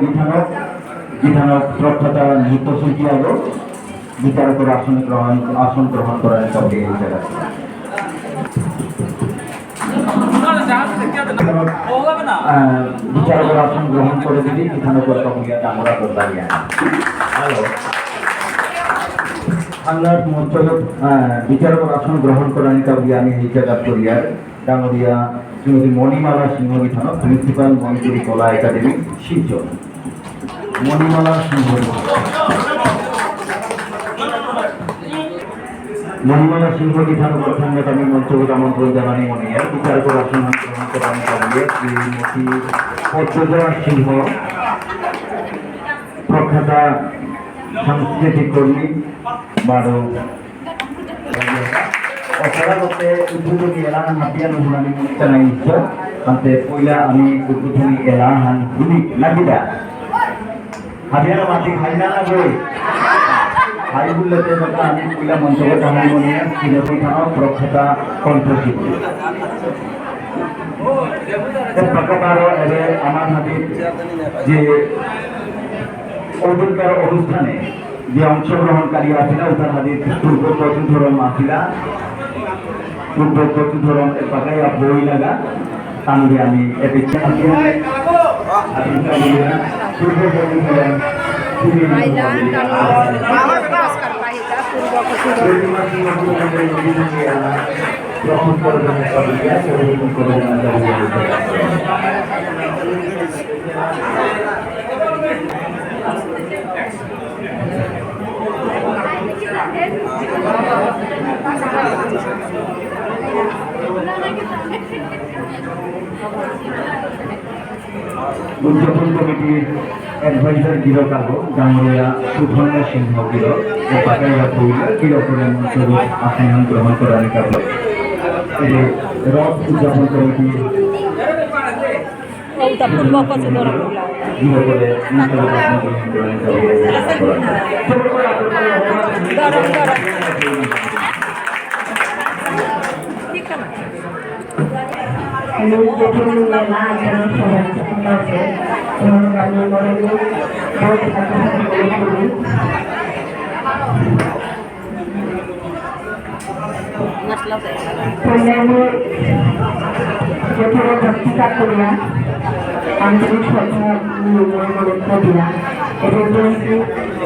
গীতানক গীতানক বিচারকের আসন গ্রহণ, আসন আসন করে দিবি গীতানকের কমিয়া আমরা তো দাঁড়িয়ে হ্যালো। বাংলার বিচারকের আসন গ্রহণ করার কাবিয়া আমি এই জায়গা করিয়ার ডাঙরিয়া শ্রীমতী মণিমালা সিংহ বিধান প্রিন্সিপাল মণিপুরি কলা একাডেমি, শিলচর। মণিমালা সিংহ মণিমালা সিংহ বিধান প্রথমে আমি মঞ্চগত আমন্ত্রণ জানানি মনিয়ার বিচারকের আসন গ্রহণ কাবিয়া শ্রীমতী পদ্মজা সিংহ, প্রখ্যাতা সাংস্কৃতিক কর্মী, বারো। অপরাধ হতে উদ্বোধনী তাতে পয়লা আমি উদ্বোধনী এলাহান হুনি নাগিদা। হাতিয়ান মাটি খাই না গই খাই কথা আমি পয়লা মঞ্চকে কাহানি মনিয়া সিনেমা থানা প্রখ্যাতা কণ্ঠশিল্পী প্রকার এবে আমার হাতে যে ওখানকার অনুষ্ঠানে যে অংশগ্রহণকারী আছিলা ওটার হাদিস পূর্ব প্রচুরম আসিলা পূর্ব প্রচুরম পাকাই বই লাগা। তাহলে আমি এতে পূর্ব প্রচুরম Thailand, kalau puskar pahita, purba kesudah. গ্রহণ করবেন পরিবর্তন করবেন উদযাপন কমিটির অ্যাডভাইজার গিরো কাগো ডাঙ্গরিয়া সুধন্য সিংহ গিরো ও পাকাইয়া পৌলা গিরো করে মঞ্চরূপ আসন গ্রহণ করার এই রথ উদযাপন committee Kita purba kesudah pula. গিরো করে মঞ্চরূপ আসন গ্রহণ করার ভক্তিতা করিয়া আন্তরিক মনে করিয়া এবং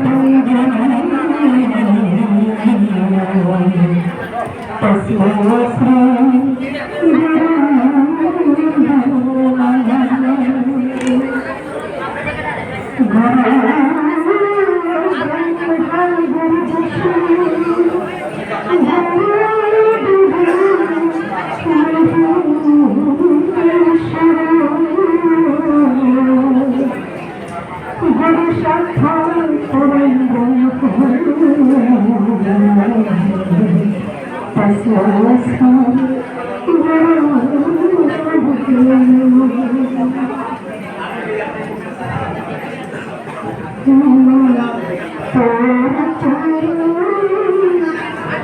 you.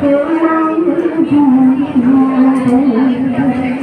ভগবান পরমানসে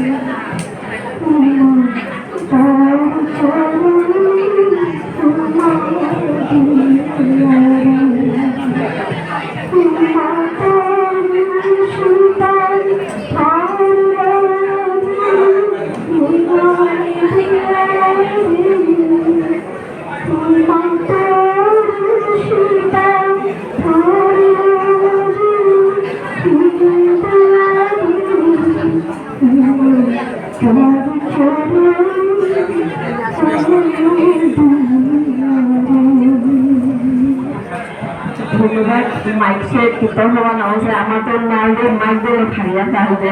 কৃতজ্ঞবান হয়েছে আমাদের মায়ের মায়ের খাইয়া চাইবে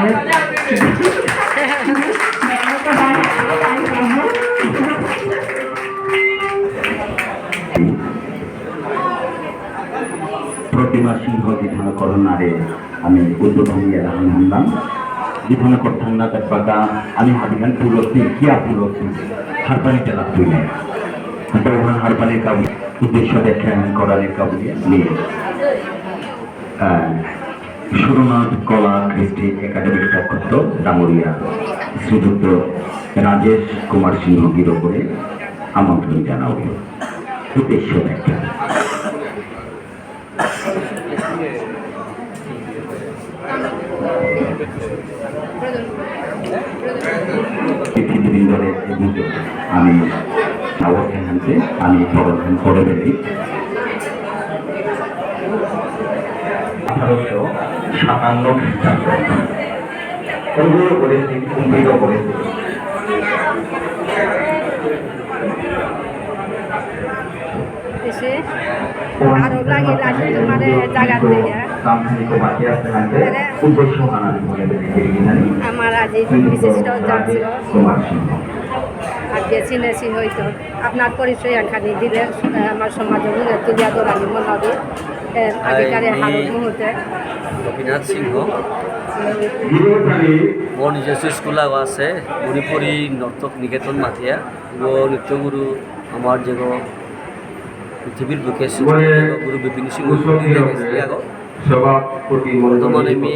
প্রতিমা সিংহ বিধান করণারে আমি উদ্যোগভঙ্গি রাহন হান্দাম বিধান করঠান্না দেখবাটা আমি হাবিগান পুরস্তি কিয়া পুরস্তি হারপানি লাভ তুলে হারপানির কাবু উদ্দেশ্য দেখে করার কাবু নিয়ে সুরনাথ কলা কৃষ্টি একাডেমির পক্ষ ডামরিয়া শ্রীযুক্ত রাজেশ কুমার সিংহ গিরো করে আমন্ত্রণ জানাও। উদ্দেশ্য পৃথিবীবৃন্দরের আমি আমি পরধান করে ফেলি আঠারোশো সাতান্ন খ্রিস্টাব্দ অনুগ্রহ করেছি কুম্ভিত করেছি এসে আরও লাগে লাগে তোমার জায়গা থেকে সামথিক বাকি আছে হাতে উদ্দেশ্য হানানি বলে জানি আমার আজ এই বিশিষ্ট যাচ্ছিল আজকে চিনেছি হয়তো আপনার পরিচয় এখানে দিলে আমার সমাজ তুলিয়া দৌড়ানি মনে হবে। গোপীনাথ সিংহ। মোৰ নিজস্ব স্কুল আগো আছে মণিপুৰী নৰ্তক নিকেতন মাথিয়া ও নৃত্যগুৰু আমাৰ যে পৃথিৱীৰ বুকে গুৰু বিপিন সিংহ আগো বৰ্তমান আমি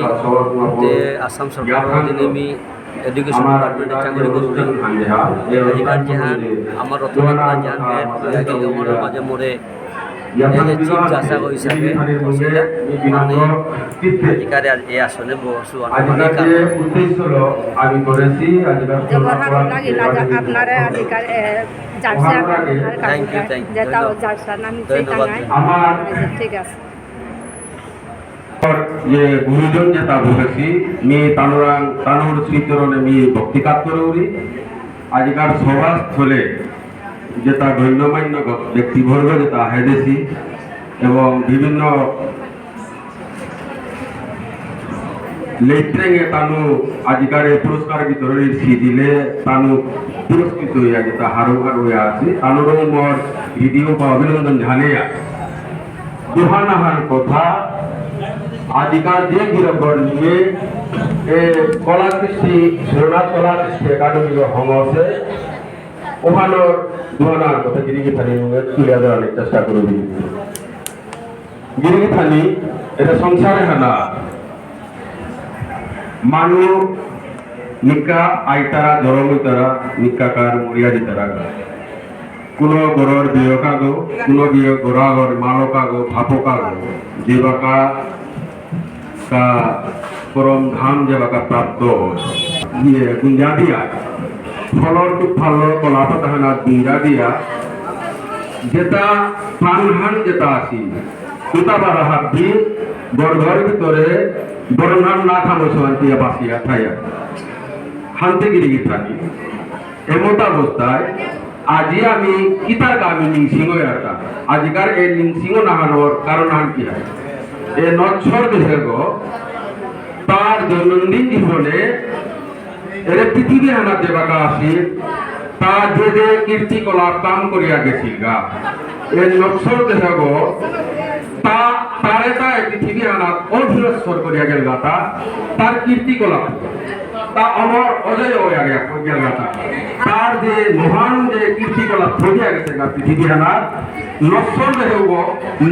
যে আসাম চৰকাৰৰ অধীনে আমি চাকৰি কৰোঁ আজিকাল যেহান আমাৰ ৰতনাত্মা জান আমাৰ মাজে মৰে চিফ মানে এই অনেক ঠিক আছে। যে গুরুজন যেটা বলেছি মি তানুরাং তানুর শ্রীচরণে মি ভক্তিকাত করে উড়ি আজকার সভাস্থলে যেটা গণ্যমান্য ব্যক্তিবর্গ যেটা হেদেছি এবং বিভিন্ন লেট্রেঙে তানু আজিকার পুরস্কার বিতরণের সিদিলে তানু পুরস্কৃত হইয়া যেটা হারোহার হইয়া আছে। তানুরও মোর ভিডিও বা অভিনন্দন জানিয়া দুহানাহার কথা আজিকার যে গিরগর নিয়ে এ কলা সোনাথ কলা কৃষ্টি আছে ওখানোর দুহানার কথা গিরিগি থানি তুলে ধরার চেষ্টা করবি গিরিগি। থানি এটা সংসারে হানা মানু নিকা আইতারা জরমইতারা নিকাকার মরিয়া দিতারা কোনো গরর বিয়কাগো কোনো বিয় গরাগর মালকাগো ভাপকাগো যেবাকা কা পরম ধাম যেবাকা প্রাপ্ত ইয়ে গুঞ্জা দিয়া ফলর টু ফল কলাপ তাহানা গুঞ্জা দিয়া। যেটা প্রাণহান যেটা আছি তুতা বারা হাতি গর্ভর ভিতরে বর্ণার না থামো শান্তিয়া বাসিয়া থাইয়া শান্তিগিরি থাকি। এমত অবস্থায় আজি আমি কিতার আমি নিংসিংহ একটা আজিকার এই নিংসিংহ নাহানোর কারণ আন কি হয়? এ নচ্ছর দেহের তার দৈনন্দিন জীবনে এর পৃথিবী আনা দেবাকা আসি তা যে যে কীর্তিকলাপ কাম করিয়া গেছিল গা। এ নচ্ছর দেহ গো তা তারে তা পৃথিবী আনা অধীরস্বর করিয়া গেল গা তা। তার কীর্তিকলাপ, তা অমর অজয় হয়ে গেল গেল গা তা। তার যে মহান যে কীর্তিকলাপ ছড়িয়া গেছে গা পৃথিবী আনার নশ্বর দেহব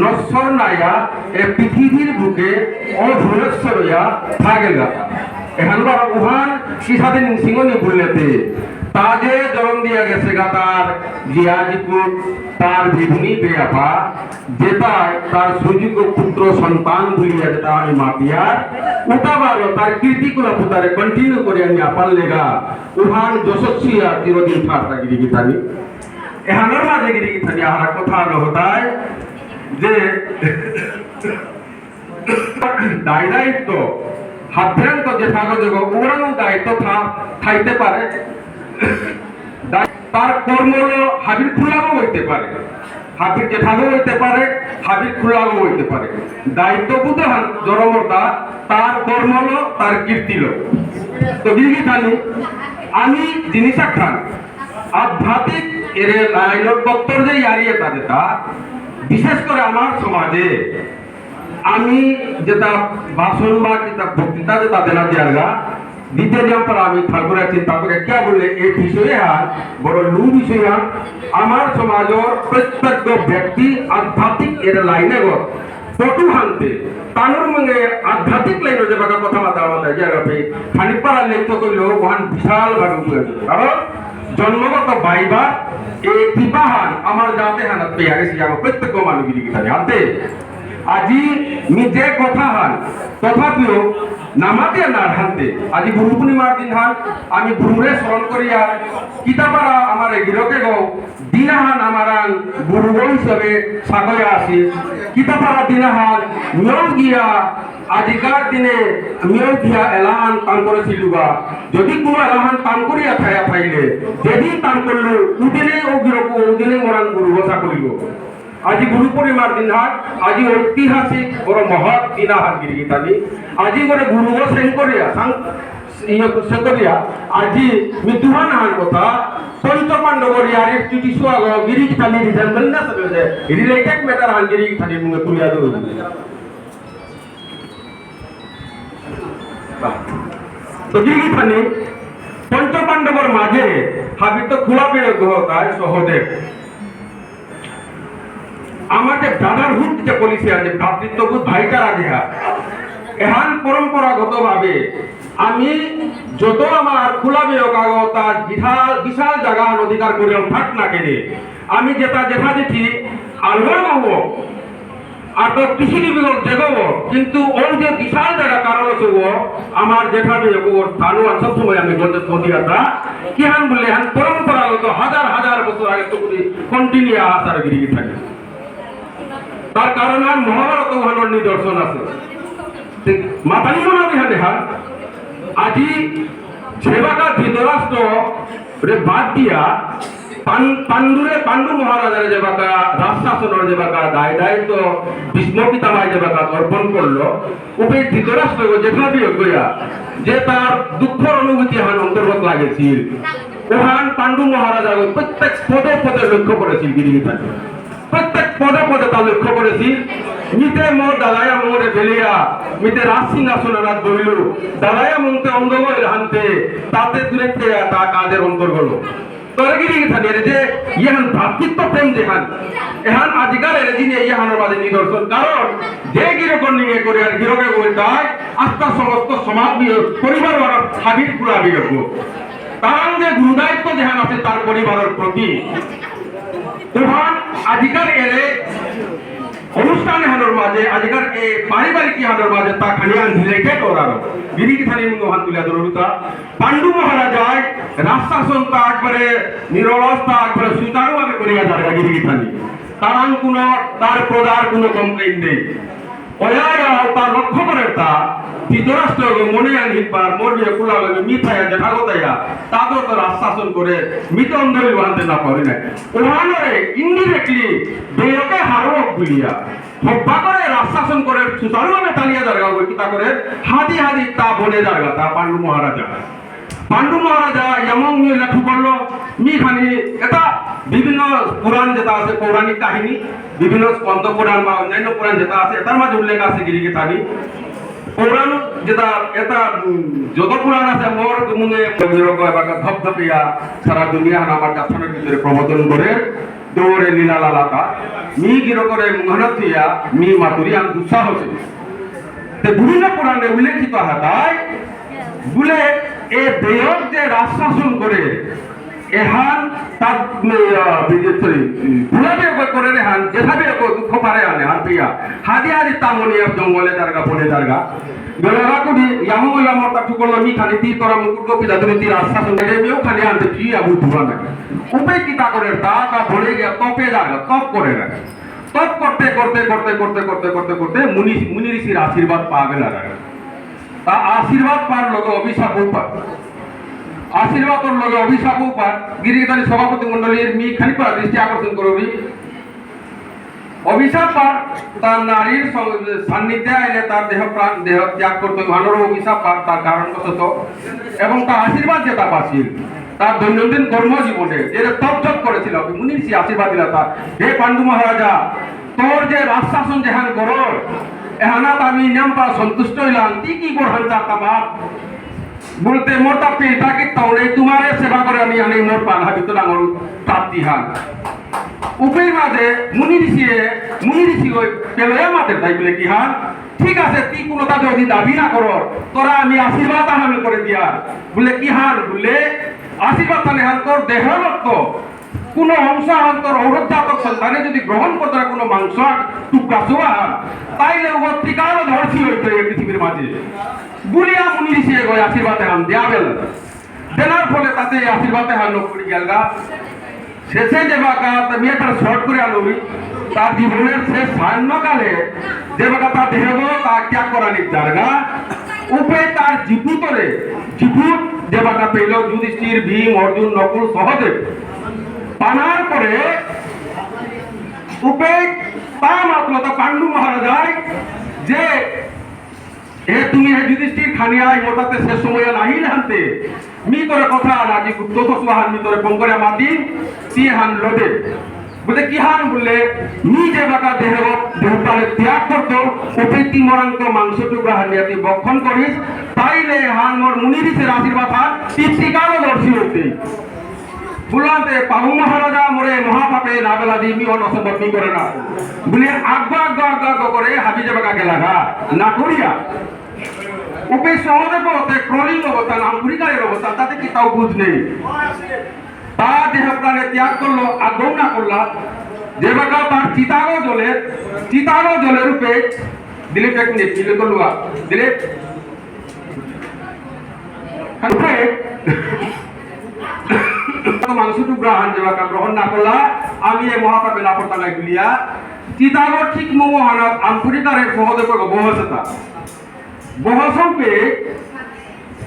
নশ্বর নাইয়া এ পৃথিবীর বুকে অধীরস্বর হইয়া থাকেল গা তা। এখানকার উহান সিসাদিন সিংহনি ভুললেতে তা যে জন্ম দিয়া গেছে গা তার জিয়াজিপুর, তার বেয়াপা তার পুত্র সন্তান যেটা আমি মাপিয়ার তার পুতারে কন্টিনিউ করে আমি আপার লেগা উহান যশস্বী আর চিরদিন গিরি মাঝে গিরি কথা যে দায় দায়িত্ব হাভ্রান্ত যে থাকো যোগ ওরাও দায়িত্ব থা- থাইতে পারে। তার কর্ম হাবির খোলাও হইতে পারে। হাবির জেঠাগো হইতে পারে, হাবির খোলাও হইতে পারে। দায়িত্ববোধ জনমতা তার কর্ম তার কীর্তি হলো। তো বিজি খানি আমি জিনিসা খান। আধ্যাত্মিক এর লাইনের বক্তর যে ইয়ারিয়ে তাদের তা বিশেষ করে আমার সমাজে। আমি যেটা ভাষণ বা যেটা বক্তৃতা যেটা দেনা দিয়ারগা দিতে যাম পর আমি ঠাকুর চিন্তা করে কে বলে এই বিষয়ে আর, বড় লু বিষয় আমার সমাজের প্রত্যেক ব্যক্তি আধ্যাত্মিক এর লাইনে গো পটু হানতে, তানোর মঙ্গে আধ্যাত্মিক লাইনে যে বাকা কথা মাথা মাথা যে রবে খানিপাড়া লেখত কইল ওহান বিশাল ভাবে উপরে কারণ জন্মগত বাইবা, এই কৃপাহান আমার যাতে হানাত পেয়ে গেছি আমার প্রত্যেক হাতে আজি নিজে কথা হান তথাপিও নামাতে না হানতে আজি গুরু পূর্ণিমার দিন হান আমি গুরুরে স্মরণ করিয়া কিতাপারা আমার গিরকে গো দিনাহান আমার গুরু হিসাবে সাগয়া আছি কিতাপারা দিনাহান নিয়ম গিয়া আজিকার দিনে নিয়ম গিয়া এলাহান কাম করেছিল বা। যদি কোনো এলাহান কাম করিয়া থায়া থাইলে যেদিন কাম করল উদিনে ও গিরকু উদিনে মরান গুরু বসা করিব আজি গুরু পূর্ণিমার দিন হাট আজি ঐতিহাসিক বড় মহৎ দিনা হাট গিরি গীতানি আজি গড়ে গুরু সেন করিয়া সাং ইয়ে সে করিয়া আজি মৃত্যুহান হান কথা পঞ্চ পাণ্ডবর ইয়ার একটি সুয়াগ গিরি গীতানি রিজেম্বল না সবে রিলেটেড ম্যাটার হান গিরি গীতানি মুগে তুলিয়া দেব তো গিরি গীতানি পঞ্চ পাণ্ডবর মাঝে হাবিত খোলা পেয়ে গ্রহ তাই সহদেব আমাদের ব্রাদারহুড যে পলিসি আছে, ভ্রাতৃত্ববোধ ভাইচারা যেহা এহান পরম্পরাগত ভাবে আমি যত আমার খোলা বিয়োগাগ তার বিশাল বিশাল জায়গা অধিকার করে থাক না কেনে, আমি যেটা যেটা দেখি, আলগা হব আর তো কৃষি বিভাগ দেগব কিন্তু ওই যে বিশাল জায়গা কারণ আছে ও, আমার যেটা বিয়োগ ওর স্থানও সব সময় আমি বলতে সদিয়াটা কি হান বলে হান পরম্পরাগত হাজার হাজার বছর আগে তো কন্টিনিউ আসার গিরি থাকে। তার কারণ আর মহাভারত ওহানোর নিদর্শন আছে। মাতালি মনে দেখা আজি সেবাকা ধৃতরাষ্ট্র বাদ দিয়া পাণ্ডুরে পাণ্ডু মহারাজার যে বাকা রাজ যে বাকা দায় দায়িত্ব ভীষ্ম পিতামায় যে অর্পণ করল উপে ধৃতরাষ্ট্র যেখানে বিয়োগ গইয়া যে তার দুঃখের অনুভূতি হান অন্তর্গত লাগেছিল ওহান পাণ্ডু মহারাজা প্রত্যেক পদে পদে লক্ষ্য করেছিল গিরিগিতাকে পদে পদে তা লক্ষ্য করেছি মিতে মোর দালায়া মোরে বেলিয়া মিতে রাজ সিংহাসন রাত বলিল, দালায়া মন্তে অন্ধবয় হানতে, তাতে দূরেতে তা কাদের অন্তর্গত তরগিরি থানে যে, ইহান ভ্রাতৃত্ব প্রেম যেহান এহান আজিকাল এর দিনে ইহানের মাঝে নিদর্শন। কারণ, যে গিরকন নিয়ে করে আর গিরকে বলে তাই আস্থা সমস্ত সমাজ নিয়ে পরিবার ওরা হাবির পুরা বিরোধ কারণ যে গুরুদায়িত্ব যেহান আছে, তার পরিবারের প্রতি তখন আজিকার এরে অনুষ্ঠান হানোর মাঝে আজিকার এ পারিবারিক হানোর মাঝে তা খানিয়ান রিলেটেড ওরার গিরি থানি মুঙ্গ হান তুলিয়া দরুতা পাণ্ডু মহারাজায় রাস্তা সন্তা একবারে নিরলস্তা একবারে সুতারু আগে করিয়া যাবে গিরি থানি কারণ কোনো তার প্রদার কোনো কমপ্লেন নেই। ওয়ারা তার লক্ষ্য করে মনে আশ্বাসন করে মিত না পারে না ওহানরে ইনডিরেক্টলি করে আশ্বাসন করে সুচারুভাবে তালিয়া বই কিতা করে হাদি হাদি তা বনে দাঁড়গা তা পাণ্ডু মহারাজা। পাণ্ডু মহারাজা এমন লেখু করল। মি খানি এটা বিভিন্ন পুরাণ যেটা আছে, পৌরাণিক কাহিনী, বিভিন্ন স্কন্দ পুরাণ বা অন্যান্য পুরাণ যেটা আছে, এটার মাঝে উল্লেখ আছে গিরিকে থাকি পৌরাণ যেটা, এটা যত পুরাণ আছে, মোর মনে ধপধপিয়া সারা দুনিয়া আমার গাছনের ভিতরে প্রবচন করে দৌড়ে লীলা লালাতা মি গিরো করে মেহনত দিয়া মি মাতুরি আম দুঃসাহস বিভিন্ন পুরাণে উল্লেখিত হাতায় বলে এ দেয়ক যে রাজ শাসন করে, এহান তার ভুলাবে করে রেহান যেভাবে দুঃখ পারে আনে আর পিয়া হাদি হাদি তামনি জঙ্গলে দারগা, বনে দারগা। গলগা কুদি ইয়ামু ইয়ামর তা ঠুকল মি খালি তি তোরা মুকুট গোপি দাদুনি তি শাসন করে মেও খালি আনতে, কি আবু ধুবা না উপে কিতা করে, তা তা বলে গিয়া তপে দারগা, তপ করে রাখে তপ করতে করতে করতে করতে করতে করতে মুনি মুনি ঋষির আশীর্বাদ পাবে না তা আশীর্বাদ পার লোক, অভিশাপ পার আশীর্বাদর লগে অভিশাপ পার গিরিগিতানি সভাপতি মন্ডলীর মি খানিপা দৃষ্টি আকর্ষণ করবি অভিশাপ পার তার নারীর সান্নিধ্যে আইলে তার দেহ প্রাণ, দেহ ত্যাগ করতে ভালোর অভিশাপ পার তার কারণবশত এবং তার আশীর্বাদ যেটা পাচ্ছিল তার দৈনন্দিন কর্মজীবনে যে তপ জপ করেছিল মুনিষি আশীর্বাদ দিলা তার। হে পাণ্ডু মহারাজা, তোর যে রাজশাসন যেহান গরর এহানাত আমি নাম্পা সন্তুষ্ট হইলাম। তি কি করহান চাতামা বলতে মোটা পেটা কি তাওলে তোমারে সেবা করে আমি আনি, মোর পান হাবিত ডাঙর প্রাপ্তি হান। উপের মাঝে মুনি ঋষিয়ে মুনি ঋষি ওই পেলয়া মাতে তাই বলে কি হান? ঠিক আছে তুই কোনোটা যদি দাবি না করো, তোরা আমি আশীর্বাদ আহামি করে দিয়া। বলে, কি হান? বলে, আশীর্বাদ মানে হান, তোর দেহ রক্ত কোন অংশ তোর ঔরজাতক সন্তানে যদি গ্রহণ করতে কোনো মাংস টুকরা চোয়া তাইলে ও ত্রিকাল ধরছি হইতো এই পৃথিবীর মাঝে। বুলিয়া মুনি ঋষি গয় আশীর্বাদ হান দেয়া বেল দেনার ফলে তাতে আশীর্বাদ হান গেল গা। শেষে যে বাঁকা আমি একটা শর্ট করে আলোবি তার জীবনের শেষ সান্যকালে যে বাঁকা তার দেহ তা ত্যাগ করা নির্ধার গা উপে তার জিপুতরে জিপুত যে বাঁকা পেল যুধিষ্ঠির, ভীম, অর্জুন, নকুল সহদেব। পানার পরে উপে তা মাত্র তো পাণ্ডু মহারাজায় যে, এ তুমি হে যুধিষ্ঠির খানিয়াই মোটাতে শেষ সময় নাহিল হানতে মি তোরে কথা রাজি গুপ্ত সুহান মি পঙ্করে মাতি হান কি হান বললে, মি যে বাকা দেহ দেহতালে ত্যাগ করতো মাংস টুকরা বক্ষণ করিস, তাইলে হান মোর মুনিরিসের আশীর্বাদ হান তিত্রিকালও দর্শী হইতে। বুলাতে পাহু মহারাজা মোরে মহাপাপে নাবেলা দি মি অনসম্ভব মি করে না? বলে আজ্ঞা আজ্ঞা আজ্ঞা করে হাবি যাবে গেলা গা না করিয়া উপে সহদেব অবস্থায় ক্রলিং অবস্থা নামপুরিকারের অবস্থা তাতে কি তাও বুঝ নেই। তা দেহ প্রাণে ত্যাগ করল আগ্রহ না করলা যে বাকা তার চিতাগো জলে চিতাগো জলের রূপে দিলীপ এক মিনিট দিলীপ করলুয়া দিলীপ। মাংসটু গ্রহণ যে বাকা গ্রহণ না করলা, আমি এ মহাপাপে না পড়তা নাই গুলিয়া চিতাগো ঠিক মোহানত আন্তরিকারের সহদেব বহসতা বহসম্পে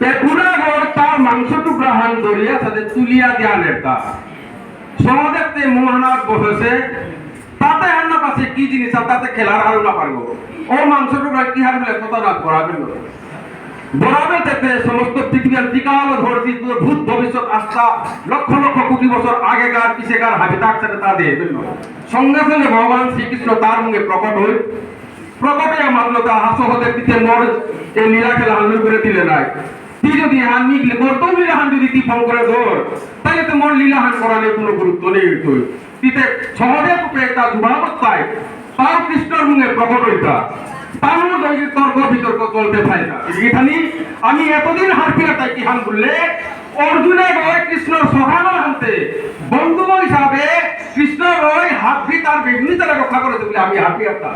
পেকুরাগর তার মাংস টুকরা হান ধরিয়া তাদের তুলিয়া দিয়া নেতা। সমাজেতে মোহনাথ বসেছে, তাতে আর না পাশে কি জিনিস তাতে খেলার আরও না পারব। ও মাংস টুকরা কি হার বলে কত না। বরাবেন বরাবে থেকে সমস্ত পৃথিবীর টিকাল ধরছি ভূত ভবিষ্যৎ আস্থা লক্ষ লক্ষ কোটি বছর আগেকার, পিছেকার হাবিতাক সাথে তা দিয়ে। সঙ্গে সঙ্গে ভগবান শ্রীকৃষ্ণ তার মুখে প্রকট হই। প্রকটে মানলতা হাসহদের পিতে মর এই লীলা খেলা করে দিলে নাই। তুই যদি হান নিকলে করতেও লীলাহান যদি তুই ফোন করে ধর তাহলে তো মোর লীলাহান করালে কোনো গুরুত্ব নেই তুই। তিতে সহজে একটা যুবাবস্থায় তার কৃষ্ণর মুখে প্রকট হইতা। তার মধ্যে তর্ক বিতর্ক চলতে থাকে না। এখানে আমি এতদিন হারপিয়া তাই কি হান বললে, অর্জুনে রয় কৃষ্ণর সহানো হানতে বন্ধু হিসাবে কৃষ্ণ রয় হাত তার বেগুনি তারা রক্ষা করে বলে আমি হারপিয়াটা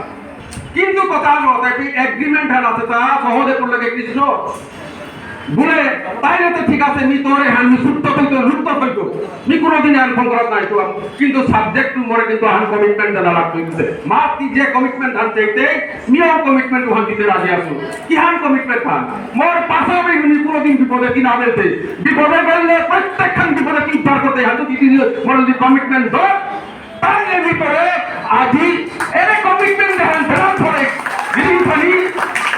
কিন্তু কথা হলো তাই এগ্রিমেন্ট হ্যান আছে তা সহজে করলে কৃষ্ণ? বলে তাইলে তো ঠিক আছে মি তোরে হ্যান মি সুপ্ত হইতো লুপ্ত হইতো মি কোনোদিন হ্যান ফোন করার নাই তো কিন্তু সাবজেক্ট মোরে কিন্তু হ্যান কমিটমেন্ট দেওয়া লাগতো কিন্তু মা তুই যে কমিটমেন্ট হান চাইতে মিও কমিটমেন্ট ওখান দিতে রাজি আছো। কি হ্যান কমিটমেন্ট হান? মোর পাশে আমি মি কোনোদিন বিপদে কি না বেলতে বিপদে বেললে প্রত্যেকখান বিপদে কি পার করতে হাত দিদি মোর যদি কমিটমেন্ট দো তাইলে ভিতরে আজি এরে কমিটমেন্ট দেখান ফেরার পরে গিরিখানি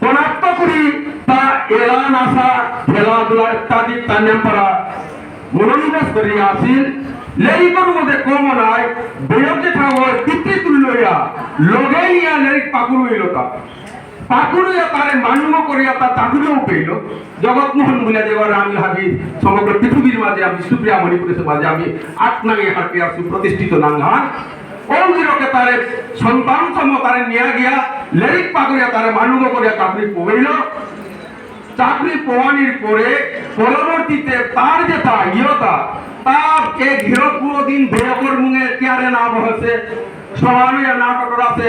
শনাক্ত করি তা খেলাধুলা ইত্যাদি তান্যাম করা মনোনিবেশ করি, আসিল। কম লগে নিয়া লেই পাকুর তারে মান্য করিয়া তা তাকুরেও পেইল। জগৎমোহন বলে যে এবার আমি ভাবি সমগ্র পৃথিবীর মাঝে আমি, সুপ্রিয়া মণিপুরের মাঝে আমি আট নাঙে হাটিয়া সুপ্রতিষ্ঠিত অঙ্গিরকে তারে সন্তান সম তারে নিয়া গিয়া, লেরিক পাকুড়িয়া তারে মানুষ করিয়া চাকরি পড়িল চাকরি পাওয়ানির পরে পরবর্তীতে তার যে তা ইয়তা, তার কে ঘির পুরো দিন মুঙে চেয়ারে না বসে সবাই না টটর আছে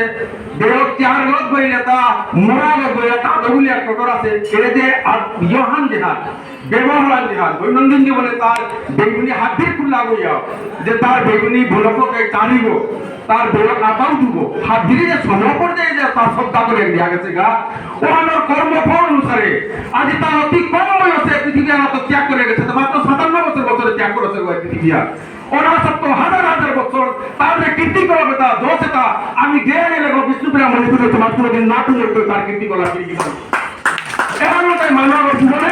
বইলে তা মরা গত বইলে তা দগুলি আছে। যে আর ইয়হান জেহান ব্যবহার জেহান দৈনন্দিন জীবনে তার বেগুনি হাতে খুল্লা গইয়া যে তার বেগুনি ভোলককে চারিব তার বেয়ক আতাও দিব, হাত ধীরে যে সময় পর্যায়ে যে তার শ্রদ্ধা করে দিয়া গেছে গা। ও আমার কর্মফল অনুসারে আজ তার অতি কম ইন্ডিয়ার মতো ত্যাগ করে গেছে মাত্র সাতান্ন বছর বছরে ত্যাগ করেছে ইন্ডিয়া ওরা সত্য হাজার হাজার বছর তাদের কীর্তি করা বেতা দোষ এটা, আমি গিয়ে গেলে বিষ্ণুপ্রিয়া মণিপুর হচ্ছে মাত্র দিন না তুলে তার কীর্তি করা মানব জীবনে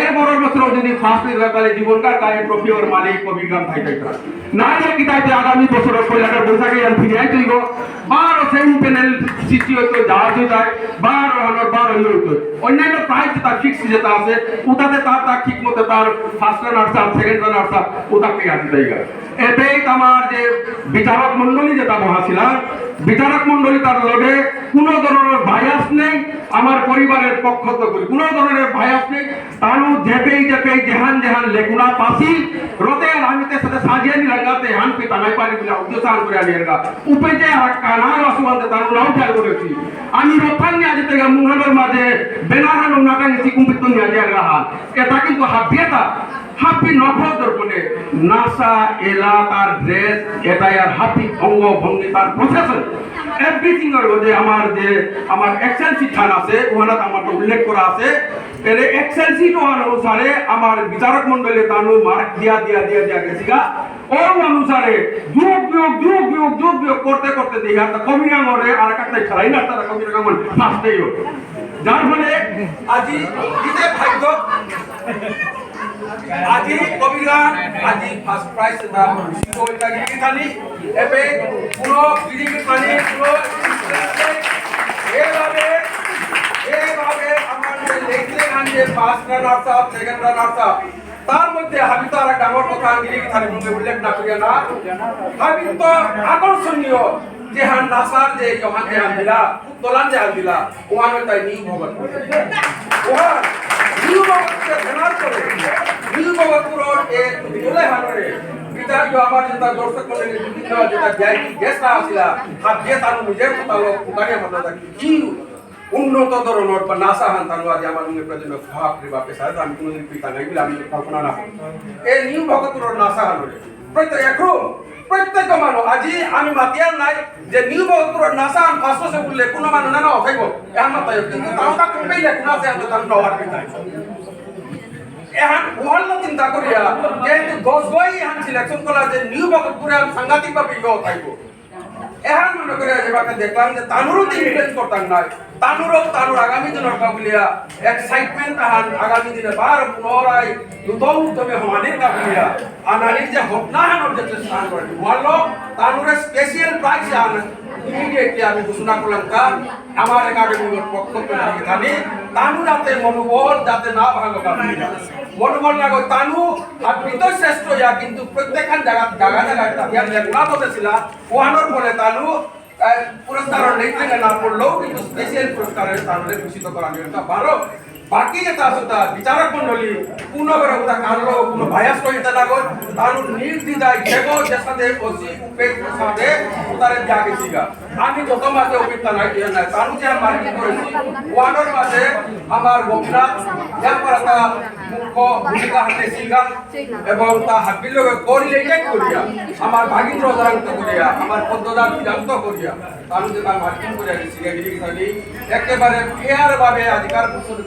এর পরের বছরও যদি ফার্স্ট তাহলে জীবনকার ট্রফি ওর মালিক কবিগ্রাম থাইতে না যে কি তাইতে আগামী বছরের পয়লাটার বৈশাখে আর ফিরে আইতে হইব। বার সেম প্যানেল সৃষ্টি হইতো যাওয়া যায়, বার হলোর বার হইল হইতো অন্যান্য প্রাইজ তার ফিক্স যেটা আছে, ওটাতে তার তার ঠিক মতো তার ফার্স্ট রানার সাপ সেকেন্ড রানার সাপ ওটাকে আসতে দেয় এতেই আমার যে বিচারক মন্ডলী যেটা বহাছিলাম, বিচারক মন্ডলী তার লগে কোনো ধরনের ভায়াস নেই, আমার পরিবারের পক্ষ করি। কোনো ধরনের ভায়াস নেই। তানু জেপেই জেপেই জেহান জেহান লেগুনা পাসি, রতে রামিতে সাথে সাজিয়ে নি লাগাতে হান পি তানাই পারি বলে উদ্দেশ্য করে আনি এরগা উপে যে আর কানার অসুবান্তে তানু নাও খেয়াল করেছি আমি নিয়ে আজ থেকে মুহানের মাঝে বেনাহান উনাকা নিছি কুম্পিত নিয়ে আজ এরগা হাল এটা কিন্তু হাবিয়েতা। হাপি নফর দর্পণে নাসা এলা তার ড্রেস এটা আর হাপি অঙ্গ ভঙ্গি তার প্রফেশন এভরিথিং এর মধ্যে আমার যে আমার এক্সেল শিট খান আছে ওখানে আমার উল্লেখ করা আছে। এর এক্সেল শিট ওখান অনুসারে আমার বিচারক মন্ডলে তানু মার্ক দিয়া দিয়া দিয়া দিয়া গেছিগা। ওর অনুসারে যোগ বিয়োগ যোগ বিয়োগ যোগ বিয়োগ করতে করতে দেখি কবি আঙরে আর একটা খেলাই না, তারা আঙর ফার্স্টেই যার ফলে আজি ইতে ভাগ্য আজি কবিগান আজি ফার্স্ট প্রাইজ না ওইটা গিরি খানি এবে পুরো গিরি খানি পুরো এভাবে এভাবে আমার যে লিখতে যে first runner up second runner up তার মধ্যে হাবি তো আর একটা ডাঙর কথা গিরি খানি উল্লেখ না করিয়া না। হাবি তো আকর্ষণীয় যে হান নাসার যে জহান যে হান দিলা তোলান যে হান দিলা ওহান তাই নিউ ভগত ওহান নিউ ভগতকে ধ্যান করে নিউ ভগতপুরর এক বিদুলে হানরে পিতা जो আমার যেটা দর্শক মন্ডলী বিভিন্ন যেটা যাই গেস্ট আসিলা, হাত দিয়ে তার নিজের কথা লোক উগাড়িয়া মাথা থাকি। কি উন্নত ধরনের বা নাসা হান তানু আজ আমার মনে প্রজন্ম ভাব রে বাপে সাথে আমি কোনোদিন পিতা নাই বলে আমি কল্পনা না এই নিউ ভগতপুরর নাসা হানরে। প্রত্যেক একরম প্রত্যেক মানুষ, আজি আমি মাতিয়ার নাই যে নিউ ভগতপুরর নাসা হান ফার্স্ট বললে কোনো মানুষ না অথাইব এমন তাই কিন্তু তাও তা কমেইলে কোনা আছে আমি তার নওয়ার পিতা এখন ওহাল্লা চিন্তা করিয়া যেহেতু গছ গই এখন সিলেকশন করা যে নিউ ভগতপুরে আমি সাংঘাতিক ভাবে ইয়ে থাকব এখন মনে করিয়া যেভাবে দেখলাম যে তানুরও তো ইনফ্লুয়েন্স করতাম নাই। তানুরও তানুর আগামী দিনের কাবুলিয়া এক্সাইটমেন্ট তাহান আগামী দিনে বার পুনরায় নূতন উদ্যমে হমানির কাবুলিয়া। আনানির যে হপনাহানোর যে স্থান করে ওয়াল্লো তানুরে স্পেশাল প্রাইজ ইমিডিয়েটলি আমি ঘোষণা করলাম তা আমার একাডেমির পক্ষ থেকে এখানে? তানু যাতে মনোবল যাতে না ভাঙো মনোবল লাগো তানু আর ভিতর শ্রেষ্ঠ ইয়া, কিন্তু প্রত্যেকখান জায়গা জায়গা জায়গায় তাবিয়ার লেখনা বসেছিল ওহানোর ফলে তানু আহ, পুরস্কারের নেতৃত্বে না পড়লেও কিন্তু স্পেশাল পুরস্কারের স্থানে ভূষিত করা নিয়মটা ভালো বাকি তা বিচারক মন্ডলী কোনো করে ওটা কারও কোনো ভায়াস করে এটা লাগো তানু নির্দ্বিধায় যেগো যে সাথে ওসি উপেক সাথে তারে জাগে ছিগা আমি যত মাঝে অভিজ্ঞতা নাই দিয়ে নাই। তানু যে মার্কিং করেছি ওয়ানোর মাঝে আমার গোপীনাথ ইয়ার পর একটা মুখ্য ভূমিকা হাতে সিঙ্গাল এবং তা হাবিল কোরিলেটেড করিয়া, আমার ভাগিন্দ্র অজান্ত করিয়া, আমার পদ্মদার বিজান্ত করিয়া তানু যে তার মার্কিং করিয়া গেছি একেবারে ফেয়ার ভাবে অধিকার পুরস্কার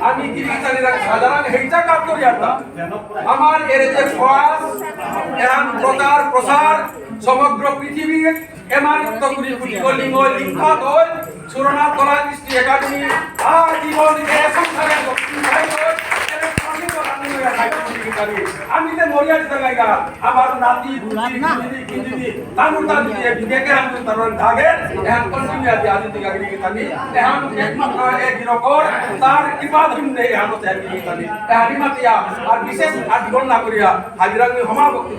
আমি গিরিগিতানিরা সাধারণ হেইটা কাজ করি আতা আমার এর যে প্রয়াস এরান প্রচার প্রসার সমগ্র পৃথিবী এমান তগুরি কুটি লিঙ্গ লিঙ্কা দল কলা কৃষ্টি একাডেমি, আজীবন সংসারে আমি তো মরিয়া জায়গা আমার নাতি বুদ্ধি দিদি কিদিদি তামু তামু দিয়ে বিদেকে আমি তারন দাগে এখন কন্টিনিউ আছে আদি থেকে আগে কি তানি? এখন একমাত্র এক দিনকর তার কৃপা ধন্য এখন তো আগে তানি? হাড়ি মাতিয়া আর বিশেষ আট গণনা করিয়া হাজিরা হমা ভক্তি